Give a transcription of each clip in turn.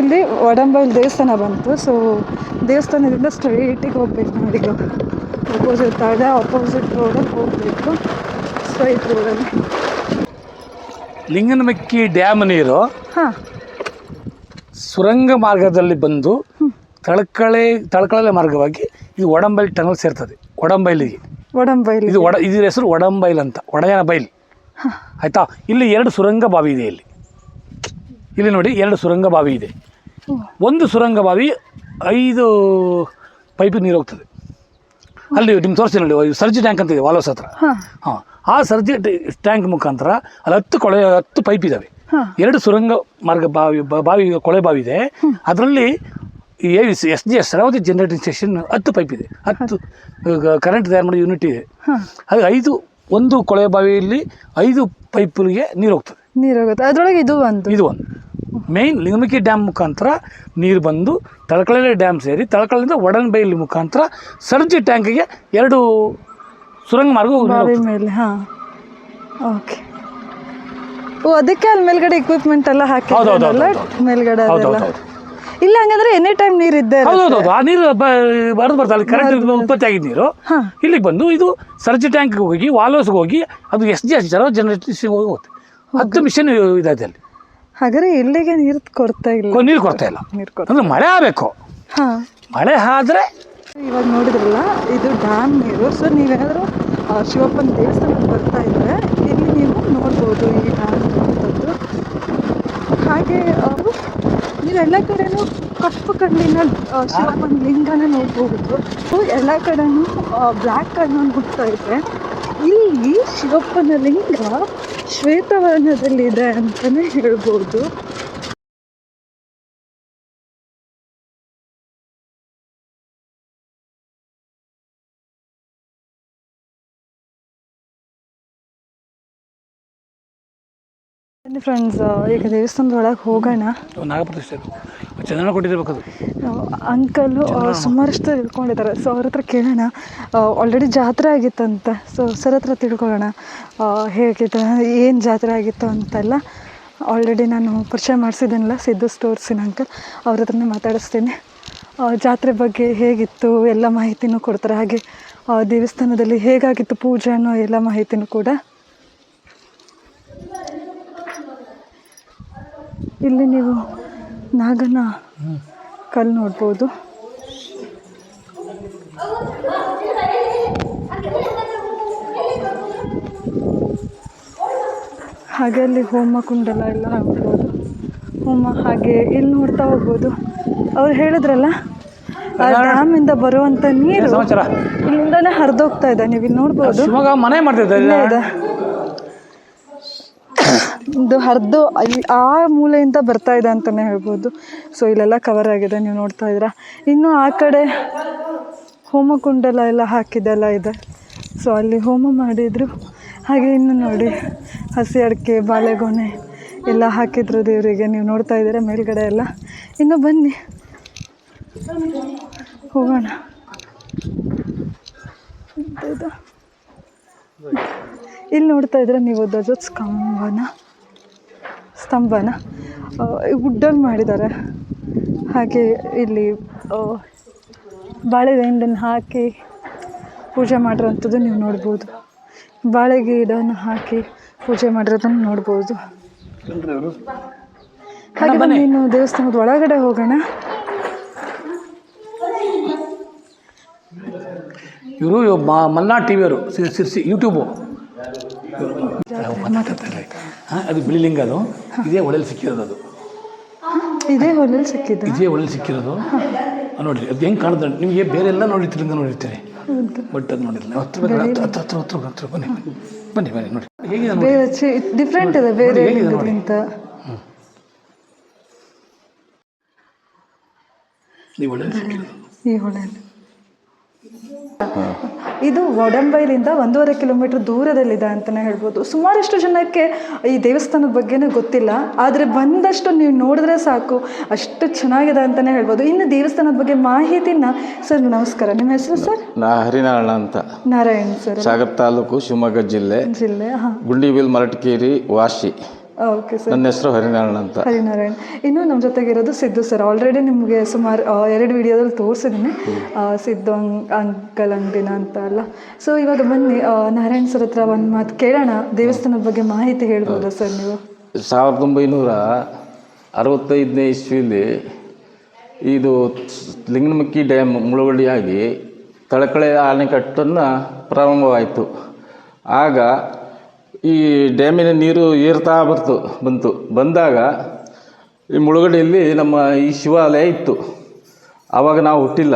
ಇಲ್ಲಿ ವಡಂಬೈಲ್ ದೇವಸ್ಥಾನ ಬಂತು. ಸೊ ದೇವಸ್ಥಾನದಿಂದ ಸ್ಟ್ರೈಟಿಗೆ ಹೋಗ್ಬೇಕು ನಾವೀಗ ಅಪೋಸಿಟ್ ತಾಳೆ ಅಪೋಸಿಟ್ ರೋಡಲ್ಲಿ ಹೋಗಬೇಕು. ಸ್ಟ್ರೈಟ್ ರೋಡಲ್ಲಿ ಲಿಂಗನಮಕ್ಕಿ ಡ್ಯಾಮ್ ನೀರು ಹಾಂ. ಸುರಂಗ ಮಾರ್ಗದಲ್ಲಿ ಬಂದು ತಳಕಳೆ ತಳಕಳೆ ಮಾರ್ಗವಾಗಿ ಇದು ಒಡಂಬೈಲ್ ಟನಲ್ ಸೇರ್ತದೆ. ಒಡಂಬೈಲಿಗೆ ಒಡಂಬೈಲ್ ಇದು ಒಡ ಇದರ ಹೆಸರು ಒಡಂಬೈಲ್ ಅಂತ. ಒಡಯನ ಬೈಲ್. ಆಯಿತಾ? ಇಲ್ಲಿ ಎರಡು ಸುರಂಗ ಬಾವಿ ಇದೆ ಇಲ್ಲಿ. ಇಲ್ಲಿ ನೋಡಿ ಎರಡು ಸುರಂಗ ಬಾವಿ ಇದೆ. ಒಂದು ಸುರಂಗ ಬಾವಿ ಐದು ಪೈಪ್ ನೀರು ಹೋಗ್ತದೆ. ಅಲ್ಲಿ ನಿಮ್ಗೆ ತೋರಿಸ್ತೀನಿ ನೋಡಿ ಸರ್ಜಿ ಟ್ಯಾಂಕ್ ಅಂತ ಇದೆ ವಾಲೋಸ್ ಹತ್ರ ಹಾಂ ಆ ಸರ್ಜಿ ಟ್ಯಾಂಕ್ ಮುಖಾಂತರ ಅಲ್ಲಿ ಹತ್ತು ಕೊಳೆ ಹತ್ತು ಪೈಪ್ ಇದ್ದಾವೆ ಎರಡು ಸುರಂಗ ಮಾರ್ಗ ಬಾವಿ ಬಾವಿ ಕೊಳೆ ಬಾವಿ ಇದೆ. ಅದರಲ್ಲಿ A S G S Sharavathi generating station ಹತ್ತು ಪೈಪ್ ಇದೆ. ಹತ್ತು ಕರೆಂಟ್ ತಯಾರು ಮಾಡೋ ಯೂನಿಟ್ ಇದೆ. ಹಾಗೆ ಅದು ಐದು ಒಂದು ಕೊಳೆ ಬಾವಿಯಲ್ಲಿ ಐದು ಪೈಪ್ಗೆ ನೀರು ಹೋಗ್ತದೆ. ನೀರು ಹೋಗುತ್ತೆ. ಅದರೊಳಗೆ ಇದು ಒಂದು. ಇದು ಒಂದು. ಮೇಯ್ನ್ ಲಿಂಗಮಕ್ಕಿ ಡ್ಯಾಮ್ ಮುಖಾಂತರ ನೀರು ಬಂದು ತಳಕಳೆ ಡ್ಯಾಮ್ ಸೇರಿ ತಳಕಳಿಂದ ಒಡನ್ ಬೈಲಿ ಮುಖಾಂತರ ಸರ್ಜಿ ಟ್ಯಾಂಕಿಗೆ ಎರಡು ಸುರಂಗ ಮಾರ್ಗ ಮೇಲೆ ಹಾಂ. ಓಕೆ ಓ ಅದಕ್ಕೆ ಅಲ್ಲಿ ಮೇಲ್ಗಡೆ ಇಕ್ವಿಪ್ಮೆಂಟ್ ಎಲ್ಲ ಹೌದು, ಮೇಲ್ಗಡೆ ಅದೆಲ್ಲ? ಇಲ್ಲ ಹಂಗಂದ್ರೆ ಎನಿ ಟೈಮ್ ನೀರು ಇದ್ದೇ. ಹೌದು ಆ ನೀರು ಬರೆದು ಬರ್ತಾ ಅಲ್ಲಿ ಕರೆಂಟ್ ಉತ್ಪತ್ತಿ ಆಗಿದ್ದ ನೀರು. ಇಲ್ಲಿಗೆ ಬಂದು ಇದು ಸರ್ಜಿ ಟ್ಯಾಂಕ್ಗೆ ಹೋಗಿ ವಾಲ್ವಸ್ಗೆ ಹೋಗಿ ಅದು ಎಸ್ ಜಿ ಎಸ್ ಜನರೇಷನ್ ಹೋಗಿ ಹೋಗುತ್ತೆ. ಹತ್ತು ಮಿಷನ್ ಇದೆ ಅಲ್ಲಿ. ಹಾಗಾದ್ರೆ ಇಲ್ಲಿಗೆ ನೀರು ಕೊಡ್ತಾ ಇಲ್ಲ? ನೀರು ಕೊಡ್ತಾ ಇಲ್ಲ. ನೀರು ಕೊಡ್ತಾ ಅಂದ್ರೆ ಮಳೆ ಆಗಬೇಕು. ಹಾಂ. ಮಳೆ ಆದ್ರೆ ಇವಾಗ ನೋಡಿದ್ರಲ್ಲ ಇದು ಡ್ಯಾಮ್ ನೀರು. ಸೊ ನೀವೇನಾದರೂ ಶಿವಪ್ಪನ ದೇವಸ್ಥಾನಕ್ಕೆ ಬರ್ತಾ ಇದ್ರೆ ಇಲ್ಲಿ ನೀವು ನೋಡ್ಬೋದು ಈ ಡ್ಯಾಮ್ ಇರುವಂಥದ್ದು ಹಾಗೆ ಅವರು ನೀವು ಎಲ್ಲ ಕಡೆನೂ ಕಪ್ಪು ಕಣ್ಣಿನ ಶಿವಪ್ಪನ ಲಿಂಗನ ನೋಡ್ಬೋದು. ಸೊ ಎಲ್ಲ ಕಡೆನೂ ಬ್ಲ್ಯಾಕ್ ಕಣ್ಣನ್ನು ಹುಡ್ತಾ ಇದೆ ಇಲ್ಲಿ ಶಿವಪ್ಪನ ಲಿಂಗ ಶ್ವೇತವರ್ಣದಲ್ಲಿದೆ ಅಂತಲೇ ಹೇಳ್ಬೋದು. ಫ್ರೆಂಡ್ಸ್ ಈಗ ದೇವಸ್ಥಾನದ ಒಳಗೆ ಹೋಗೋಣ. ನಾಗಪ್ರತಿಷ್ಠೆ ಚಂದ್ರನ ಕೊಟ್ಟಿರ್ಬೇಕು ಅದು ಅಂಕಲು ಸುಮಾರಷ್ಟು ತಿಳ್ಕೊಂಡಿದ್ದಾರೆ. ಸೊ ಅವ್ರ ಹತ್ರ ಕೇಳೋಣ. ಆಲ್ರೆಡಿ ಜಾತ್ರೆ ಆಗಿತ್ತಂತ. ಸೊ ಸರ್ ಹತ್ರ ತಿಳ್ಕೊಳ್ಳೋಣ. ಹೇಗಿತ್ತು ಹೇಗಿದೆ ಏನು ಜಾತ್ರೆ ಆಗಿತ್ತು ಅಂತೆಲ್ಲ. ಆಲ್ರೆಡಿ ನಾನು ಪರಿಚಯ ಮಾಡಿಸಿದ್ದೀನಲ್ಲ ಸಿದ್ದು ಸ್ಟೋರ್ಸಿನ ಅಂಕಲ್ ಅವ್ರ ಹತ್ರನೇ ಮಾತಾಡಿಸ್ತೀನಿ. ಜಾತ್ರೆ ಬಗ್ಗೆ ಹೇಗಿತ್ತು ಎಲ್ಲ ಮಾಹಿತಿನೂ ಕೊಡ್ತಾರೆ. ಹಾಗೆ ದೇವಸ್ಥಾನದಲ್ಲಿ ಹೇಗಾಗಿತ್ತು ಪೂಜೆ ಅನ್ನೋ ಎಲ್ಲ ಮಾಹಿತಿನೂ ಕೂಡ. ಇಲ್ಲಿ ನೀವು ನಾಗನ ಕಲ್ಲು ನೋಡ್ಬೋದು. ಹಾಗೆ ಅಲ್ಲಿ ಹೋಮ ಕುಂಡಲ ಎಲ್ಲ ಹಾಕ್ಬೋದು ಹೋಮ ಹಾಗೆ ಇಲ್ಲಿ ನೋಡ್ತಾ ಹೋಗ್ಬೋದು? ಅವ್ರು ಹೇಳಿದ್ರಲ್ಲ ಆ ಡ್ಯಾಮಿಂದ ಬರುವಂಥ ನೀರು ಇಲ್ಲಿಂದಾನೆ ಹರಿದೋಗ್ತಾ ಇದೆ ನೀವು ಇಲ್ಲಿ ನೋಡ್ಬೋದು ಮನೆ ಮಾಡ್ತಿದ್ದೆ ಇದು ಹರಿದು ಅಲ್ಲಿ ಆ ಮೂಲೆಯಿಂದ ಬರ್ತಾ ಇದೆ ಅಂತಲೇ ಹೇಳ್ಬೋದು. ಸೊ ಇಲ್ಲೆಲ್ಲ ಕವರ್ ಆಗಿದೆ, ನೀವು ನೋಡ್ತಾ ಇದ್ದೀರಾ. ಇನ್ನು ಆ ಕಡೆ ಹೋಮಕುಂಡಲ ಎಲ್ಲ ಹಾಕಿದ್ದೆಲ್ಲ ಇದೆ. ಸೊ ಅಲ್ಲಿ ಹೋಮ ಮಾಡಿದರು. ಹಾಗೆ ಇನ್ನು ನೋಡಿ, ಹಸಿ ಅಡಿಕೆ, ಬಾಳೆಗೊನೆ ಎಲ್ಲ ಹಾಕಿದ್ರು ದೇವರಿಗೆ. ನೀವು ನೋಡ್ತಾ ಇದ್ದೀರಾ ಮೇಲ್ಗಡೆ ಎಲ್ಲ. ಇನ್ನು ಬನ್ನಿ. ಹೋಗೋಣ. ಇಲ್ಲಿ ನೋಡ್ತಾ ಇದ್ರೆ ನೀವು ಧ್ವಜದ ಸ್ತಂಭನ ವುಡ್ಡಲ್ಲಿ ಮಾಡಿದ್ದಾರೆ. ಹಾಗೆ ಇಲ್ಲಿ ಆ, ಬಾಳೆ ದಿಂಡನ್ನು ಹಾಕಿ ಪೂಜೆ ಮಾಡಿರೋಂಥದ್ದು ನೀವು ನೋಡ್ಬೋದು. ಬಾಳೆ ಗಿಡನ ಹಾಕಿ ಪೂಜೆ ಮಾಡಿರೋದನ್ನು ನೋಡ್ಬೋದು. ಹಾಗೆ ಇನ್ನು ದೇವಸ್ಥಾನದ ಒಳಗಡೆ ಹೋಗೋಣ. ಇವರು ಮಲ್ನಾಡ್ ಟಿವಿಯವರು ಸಿರ್ಸಿ ಯೂಟ್ಯೂಬು. ಹಾಂ ಅದು ಬಿಳಿಲಿಂಗ ಅದು. ಇದೇ ಒಳ್ಳೆಯಲ್ಲಿ ಸಿಕ್ಕಿರೋದು ಅದು. ಇದೇ ಹೊಲಲ್ಲಿ ಸಿಕ್ಕಿದ್ದ? ಇದೇ ಒಳ್ಳೆಯಲ್ಲಿ ಸಿಕ್ಕಿರೋದು. ನೋಡಿರಿ ಅದು ಹೆಂಗೆ ಕಾಣುತ್ತೆ ನಿಮಗೆ ಬೇರೆ ಎಲ್ಲ ನೋಡಿರ್ತೀರಿ. ನೋಡಿರ್ತೀರಿ ಬಟ್ ಅದು ನೋಡಿಲ್ಲ ಹತ್ರ ಹತ್ರ ಹತ್ರ ಹತ್ರ ಹತ್ರ ಹತ್ರ ಬನ್ನಿ. ಬನ್ನಿ ಬನ್ನಿ ನೋಡಿ. ಹೇಗೆ ಬೇರೆ ಡಿಫ್ರೆಂಟ್ ಇದೆ ಬೇರೆ ನೀವು ಒಳ್ಳೆಯಲ್ಲಿ ಸಿಕ್ಕಿರೋದು. ಈ ಹೊಳೆಯಲ್ಲಿ ಇದು ಒಡಂಬೈಲಿಂದ ಒಂದೂವರೆ ಕಿಲೋಮೀಟರ್ ದೂರದಲ್ಲಿದೆ ಅಂತಲೇ ಹೇಳ್ಬೋದು. ಸುಮಾರಷ್ಟು ಜನಕ್ಕೆ ಈ ದೇವಸ್ಥಾನದ ಬಗ್ಗೆನೇ ಗೊತ್ತಿಲ್ಲ. ಆದರೆ ಬಂದಷ್ಟು ನೀವು ನೋಡಿದ್ರೆ ಸಾಕು ಅಷ್ಟು ಚೆನ್ನಾಗಿದೆ ಅಂತಲೇ ಹೇಳ್ಬೋದು. ಇನ್ನು ದೇವಸ್ಥಾನದ ಬಗ್ಗೆ ಮಾಹಿತಿನ ಸರ್ ನಮಸ್ಕಾರ. ನಿಮ್ಮ ಹೆಸರು ಸರ್? ನಾ ಹರಿನಾರಾಯಣ ಅಂತ. ನಾರಾಯಣ್ ಸರ್. ಸಾಗರ್ ತಾಲೂಕು ಶಿವಮೊಗ್ಗ ಜಿಲ್ಲೆ. ಜಿಲ್ಲೆ ಹಾಂ. ಗುಂಡಿಬಿಲ್ ಮರಟಕೇರಿ ವಾಶಿ ಓಕೆ ಸರ್ ನನ್ನ ಹೆಸರು ಹರಿನಾರಾಯಣ ಅಂತ. ಹರಿನಾರಾಯಣ. ಇನ್ನು ನಮ್ಮ ಜೊತೆಗಿರೋದು ಸಿದ್ದು ಸರ್ ಆಲ್ರೆಡಿ ನಿಮಗೆ ಸುಮಾರು ಎರಡು ವಿಡಿಯೋದಲ್ಲಿ ತೋರಿಸಿದ್ದೀನಿ ಸಿದ್ದು ಅಂಕಲ್ ಅಂಗಡಿನ ಅಂತ ಅಲ್ಲ. ಸೊ ಇವಾಗ ಬನ್ನಿ ನಾರಾಯಣ್ ಸರ್ ಹತ್ರ ಒಂದು ಮಾತು ಕೇಳೋಣ. ದೇವಸ್ಥಾನದ ಬಗ್ಗೆ ಮಾಹಿತಿ ಹೇಳ್ಬೋದಾ ಸರ್ ನೀವು? ಸಾವಿರದ ಒಂಬೈನೂರ ಅರವತ್ತೈದನೇ ಇಸ್ವಿಲಿ ಇದು ಲಿಂಗನಮಕ್ಕಿ ಡ್ಯಾಮ್ ಮುಳುಗಡೆಯಾಗಿ ತಳಕಳೆ ಅಣೆಕಟ್ಟನ್ನು ಪ್ರಾರಂಭವಾಯಿತು. ಆಗ ಈ ಡ್ಯಾಮಿನ ನೀರು ಏರ್ತಾ ಬರ್ತು ಬಂತು. ಬಂದಾಗ ಈ ಮುಳುಗಡೆಯಲ್ಲಿ ನಮ್ಮ ಈ ಶಿವಾಲಯ ಇತ್ತು. ಆವಾಗ ನಾವು ಹುಟ್ಟಿಲ್ಲ.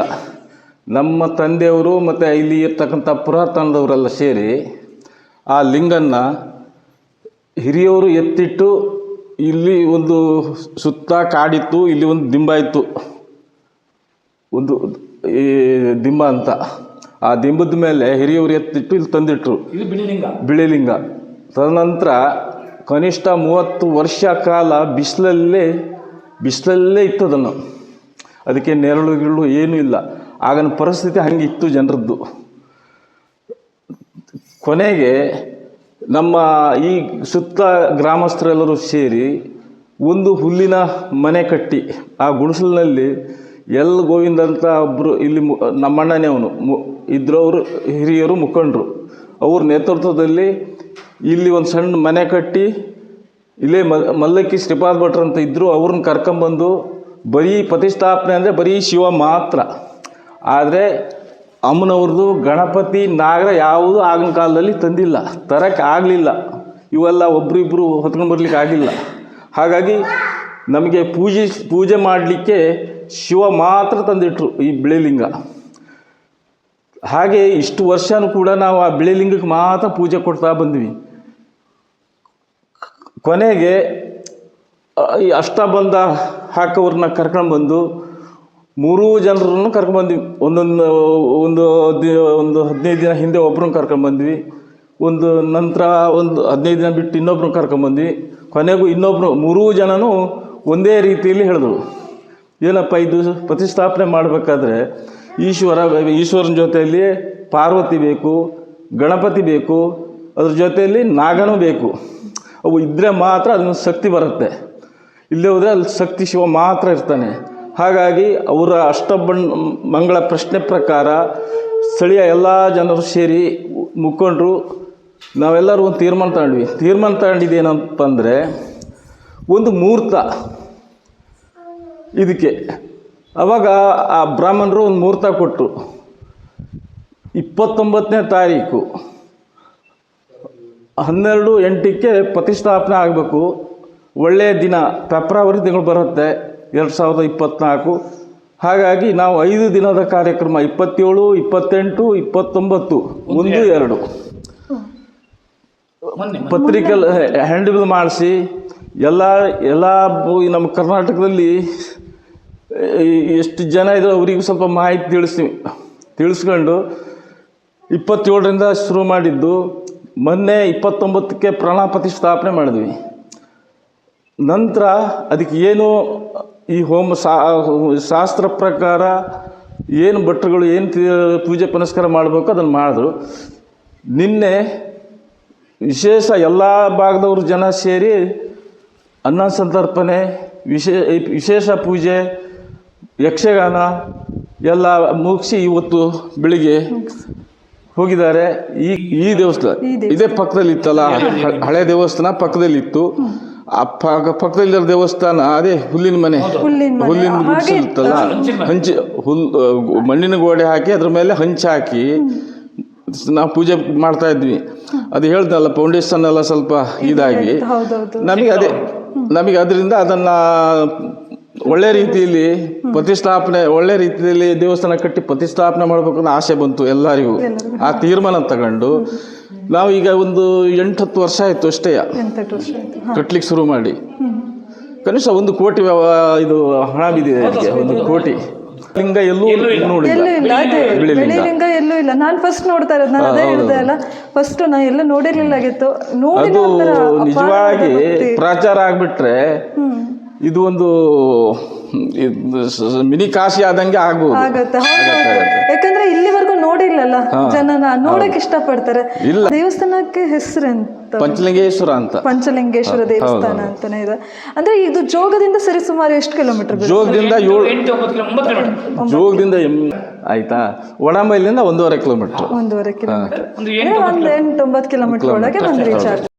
ನಮ್ಮ ತಂದೆಯವರು ಮತ್ತು ಇಲ್ಲಿ ಇರ್ತಕ್ಕಂಥ ಪುರಾತನದವರೆಲ್ಲ ಸೇರಿ ಆ ಲಿಂಗನ್ನು ಹಿರಿಯವರು ಎತ್ತಿಟ್ಟು ಇಲ್ಲಿ ಒಂದು ಸುತ್ತ ಕಾಡಿತ್ತು ಇಲ್ಲಿ ಒಂದು ದಿಂಬ ಇತ್ತು. ಒಂದು ಈ ದಿಂಬ ಅಂತ. ಆ ದಿಂಬದ ಮೇಲೆ ಹಿರಿಯವರು ಎತ್ತಿಟ್ಟು ಇಲ್ಲಿ ತಂದಿಟ್ರು. ಬಿಳಿಲಿಂಗ. ಬಿಳಿಲಿಂಗ. ತದನಂತರ ಕನಿಷ್ಠ ಮೂವತ್ತು ವರ್ಷ ಕಾಲ ಬಿಸಿಲಲ್ಲೇ ಬಿಸಿಲಲ್ಲೇ ಇತ್ತು ಅದನ್ನು. ಅದಕ್ಕೆ ನೆರಳು ಗಿರಳು ಏನೂ ಇಲ್ಲ. ಆಗಿನ ಪರಿಸ್ಥಿತಿ ಹಂಗಿತ್ತು ಜನರದ್ದು. ಕೊನೆಗೆ ನಮ್ಮ ಈ ಸುತ್ತ ಗ್ರಾಮಸ್ಥರೆಲ್ಲರೂ ಸೇರಿ ಒಂದು ಹುಲ್ಲಿನ ಮನೆ ಕಟ್ಟಿ. ಆ ಗುಡಿಸಲಿನಲ್ಲಿ ಎಲ್ ಗೋವಿಂದ ಅಂತ ಒಬ್ಬರು ಇಲ್ಲಿ ನಮ್ಮಣ್ಣನೇ ಅವನು. ಮು ಇದ್ರವರು ಹಿರಿಯರು ಮುಖಂಡರು. ಅವ್ರ ನೇತೃತ್ವದಲ್ಲಿ ಇಲ್ಲಿ ಒಂದು ಸಣ್ಣ ಮನೆ ಕಟ್ಟಿ, ಇಲ್ಲೇ ಮಲ್ಲಕ್ಕಿ ಶ್ರೀಪಾದ್ ಭಟ್ರು ಅಂತ ಇದ್ದರು ಅವ್ರನ್ನ ಕರ್ಕೊಂಬಂದು ಬರೀ ಪ್ರತಿಷ್ಠಾಪನೆ ಅಂದರೆ ಬರೀ ಶಿವ ಮಾತ್ರ. ಆದರೆ ಅಮ್ಮನವ್ರದ್ದು ಗಣಪತಿ, ನಾಗರ ಯಾವುದೂ ಆಗಿನ ಕಾಲದಲ್ಲಿ ತಂದಿಲ್ಲ, ತರಕ್ಕೆ ಆಗಲಿಲ್ಲ. ಇವೆಲ್ಲ ಒಬ್ಬರಿಬ್ಬರು ಹೊತ್ಕೊಂಡು ಬರಲಿಕ್ಕೆ ಆಗಿಲ್ಲ. ಹಾಗಾಗಿ ನಮಗೆ ಪೂಜೆ ಪೂಜೆ ಮಾಡಲಿಕ್ಕೆ ಶಿವ ಮಾತ್ರ ತಂದಿಟ್ರು ಈ ಬಿಳಿಲಿಂಗ. ಹಾಗೆ ಇಷ್ಟು ವರ್ಷನೂ ಕೂಡ ನಾವು ಆ ಬಿಳಿಲಿಂಗಕ್ಕೆ ಮಾತ್ರ ಪೂಜೆ ಕೊಡ್ತಾ ಬಂದ್ವಿ. ಕೊನೆಗೆ ಈ ಈ ಅಷ್ಟಬಂಧ ಹಾಕೋರನ್ನ ಕರ್ಕೊಂಡ್ಬಂದು ಮೂರೂ ಜನರನ್ನು ಕರ್ಕೊಂಡ್ಬಂದ್ವಿ ಒಂದೊಂದು, ಒಂದು ಒಂದು ಹದಿನೈದು ದಿನ ಹಿಂದೆ ಒಬ್ಬರನ್ನ ಕರ್ಕೊಂಡ್ಬಂದ್ವಿ ಒಂದು ನಂತರ ಒಂದು ಹದಿನೈದು ದಿನ ಬಿಟ್ಟು ಇನ್ನೊಬ್ರನ್ನ ಕರ್ಕೊಂಡ್ಬಂದ್ವಿ ಕೊನೆಗೂ ಇನ್ನೊಬ್ಬರು ಮೂರೂ ಜನನೂ ಒಂದೇ ರೀತಿಯಲ್ಲಿ ಹೇಳಿದ್ರು. ಏನಪ್ಪ ಇದು ಪ್ರತಿಷ್ಠಾಪನೆ ಮಾಡಬೇಕಾದ್ರೆ ಈಶ್ವರ, ಈಶ್ವರನ ಜೊತೆಯಲ್ಲಿ ಪಾರ್ವತಿ ಬೇಕು, ಗಣಪತಿ ಬೇಕು, ಅದ್ರ ಜೊತೆಯಲ್ಲಿ ನಾಗನೂ ಬೇಕು. ಅವು ಇದ್ದರೆ ಮಾತ್ರ ಅದನ್ನು ಶಕ್ತಿ ಬರುತ್ತೆ. ಇಲ್ಲೇ ಹೋದರೆ ಅಲ್ಲಿ ಶಕ್ತಿ ಶಿವ ಮಾತ್ರ ಇರ್ತಾನೆ. ಹಾಗಾಗಿ ಅವರ ಅಷ್ಟಬಣ್ ಮಂಗಳ ಪ್ರಶ್ನೆ ಪ್ರಕಾರ ಸ್ಥಳೀಯ ಎಲ್ಲ ಜನರು ಸೇರಿ ಮುಖಂಡರು ನಾವೆಲ್ಲರೂ ಒಂದು ತೀರ್ಮಾನ ತಗೊಂಡ್ವಿ. ತೀರ್ಮಾನ ತಗೊಂಡಿದ್ದೇನಪ್ಪ ಅಂದರೆ ಒಂದು ಮುಹೂರ್ತ ಇದಕ್ಕೆ. ಅವಾಗ ಆ ಬ್ರಾಹ್ಮಣರು ಒಂದು ಮುಹೂರ್ತ ಕೊಟ್ಟರು ಇಪ್ಪತ್ತೊಂಬತ್ತನೇ ತಾರೀಕು. ಹನ್ನೆರಡು ಎಂಟಕ್ಕೆ ಪ್ರತಿಷ್ಠಾಪನೆ ಆಗಬೇಕು. ಒಳ್ಳೆಯ ದಿನ ಫೆಬ್ರವರಿ ತಿಂಗಳು ಬರುತ್ತೆ ಎರಡು ಸಾವಿರದ ಇಪ್ಪತ್ತ್ನಾಲ್ಕು ಹಾಗಾಗಿ ನಾವು ಐದು ದಿನದ ಕಾರ್ಯಕ್ರಮ ಇಪ್ಪತ್ತೇಳು ಇಪ್ಪತ್ತೆಂಟು ಇಪ್ಪತ್ತೊಂಬತ್ತು ಒಂದು ಎರಡು. ಪತ್ರಿಕೆ ಹ್ಯಾಂಡಲ್ ಮಾಡಿಸಿ ಎಲ್ಲ ಎಲ್ಲ ನಮ್ಮ ಕರ್ನಾಟಕದಲ್ಲಿ ಎಷ್ಟು ಜನ ಇದ್ದಾರೆ ಅವರಿಗೂ ಸ್ವಲ್ಪ ಮಾಹಿತಿ ತಿಳಿಸ್ತೀವಿ ತಿಳಿಸ್ಕೊಂಡು ಇಪ್ಪತ್ತೇಳರಿಂದ ಶುರು ಮಾಡಿದ್ದು. ಮೊನ್ನೆ ಇಪ್ಪತ್ತೊಂಬತ್ತಕ್ಕೆ ಪ್ರಾಣ ಪ್ರತಿಷ್ಠಾಪನೆ ಮಾಡಿದ್ವಿ. ನಂತರ ಅದಕ್ಕೆ ಏನು ಈ ಹೋಮ ಶಾಸ್ತ್ರ ಪ್ರಕಾರ ಏನು ಭಟ್ರುಗಳು ಏನು ಪೂಜೆ ಪುನಸ್ಕಾರ ಮಾಡಬೇಕು ಅದನ್ನು ಮಾಡಿದ್ರು. ನಿನ್ನೆ ವಿಶೇಷ ಎಲ್ಲ ಭಾಗದವರು ಜನ ಸೇರಿ ಅನ್ನ ಸಂತರ್ಪಣೆ, ವಿಶೇ, ವಿಶೇಷ ಪೂಜೆ, ಯಕ್ಷಗಾನ ಎಲ್ಲ ಮುಗಿಸಿ ಇವತ್ತು ಬೆಳಿಗ್ಗೆ ಹೋಗಿದ್ದಾರೆ. ಈ ಈ ದೇವಸ್ಥಾನ ಇದೇ ಪಕ್ಕದಲ್ಲಿ ಇತ್ತಲ್ಲ ಹಳೆ ದೇವಸ್ಥಾನ ಪಕ್ಕದಲ್ಲಿ ಇತ್ತು ಆ ಪಕ್ಕದಲ್ಲಿ ಪಕ್ಕದಲ್ಲಿರೋ ದೇವಸ್ಥಾನ ಅದೇ ಹುಲ್ಲಿನ ಮನೆ. ಹುಲ್ಲಿನ ಇತ್ತಲ್ಲ? ಹಂಚಿ ಹುಲ್ ಮಣ್ಣಿನ ಗೋಡೆ ಹಾಕಿ ಅದ್ರ ಮೇಲೆ ಹಂಚ ಹಾಕಿ ನಾವು ಪೂಜೆ ಮಾಡ್ತಾ ಇದ್ವಿ. ಅದು ಹೇಳ್ದಲ್ಲ ಫೌಂಡೇಶನ್ ಎಲ್ಲ ಸ್ವಲ್ಪ ಇದಾಗಿ. ನಮಗೆ ಅದೇ ನಮಗೆ ಅದರಿಂದ ಅದನ್ನು ಒಳ್ಳೆ ರೀತಿಯಲ್ಲಿ ಪ್ರತಿಷ್ಠಾಪನೆ ಒಳ್ಳೆ ರೀತಿಯಲ್ಲಿ ದೇವಸ್ಥಾನ ಕಟ್ಟಿ ಪ್ರತಿಷ್ಠಾಪನೆ ಮಾಡಬೇಕು ಅನ್ನೋ ಆಸೆ ಬಂತು ಎಲ್ಲರಿಗೂ. ಆ ತೀರ್ಮಾನ ತಗೊಂಡು ನಾವು ಈಗ ಒಂದು ಎಂಟು ಹತ್ತು ವರ್ಷ ಆಯಿತು. ಅಷ್ಟೇ ಕಟ್ಲಿಕ್ಕೆ ಶುರು ಮಾಡಿ. ಕನಿಷ್ಠ ಒಂದು ಕೋಟಿ ವ್ಯವ- ಇದು ಹಣ ಬಿದ್ದಿದೆ ಅದಕ್ಕೆ ಒಂದು ಕೋಟಿ. ಲಿಂಗ ಎಲ್ಲೂ ನೋಡಿಲ್ಲ. ಎಲ್ಲೂ ಇಲ್ಲ ನಾನು ಫಸ್ಟ್ ನೋಡ್ತಾ ಇರೋದು ನಾನು ಅದೇ ಹೇಳಿದೆ ಅಲ್ಲ ಫಸ್ಟ್ ನಾ ಎಲ್ಲ ನೋಡಿರ್ಲಿಲ್ಲಾಗಿತ್ತು ನೋಡಿ ಅದು ನಿಜವಾಗಿ. ಪ್ರಚಾರ ಆಗ್ಬಿಟ್ರೆ ಇದು ಒಂದು ಮಿನಿ ಕಾಶಿ ಆದಂಗೆ ಆಗುತ್ತೆ. ಯಾಕಂದ್ರೆ ಇಲ್ಲಿವರೆಗೂ ನೋಡಿ ನೋಡಿಲ್ಲಲ್ಲ ಜನನ. ನೋಡಕ್ ಇಷ್ಟಪಡ್ತಾರೆ. ದೇವಸ್ಥಾನಕ್ಕೆ ಹೆಸರೆಂತ ಪಂಚಲಿಂಗೇಶ್ವರ ಅಂತ. ಪಂಚಲಿಂಗೇಶ್ವರ ದೇವಸ್ಥಾನ ಅಂತಾನೆ ಇದೆ. ಅಂದ್ರೆ ಇದು ಜೋಗದಿಂದ ಸರಿ ಸುಮಾರು ಎಷ್ಟು ಕಿಲೋಮೀಟರ್ ಜೋಗದಿಂದ ಏಳು ಜೋಗದಿಂದ ಆಯ್ತಾ? ಒಣಮೈಲಿಂದ ಒಂದೂವರೆ ಕಿಲೋಮೀಟರ್. ಒಂದೂವರೆ ಕಿಲೋಮೀಟರ್. ಒಂದು ಎಂಟು ಒಂಬತ್ತು ಕಿಲೋಮೀಟರ್ ಒಳಗೆ ಬಂದು ರೀಚ್ ಆಗ್ತದೆ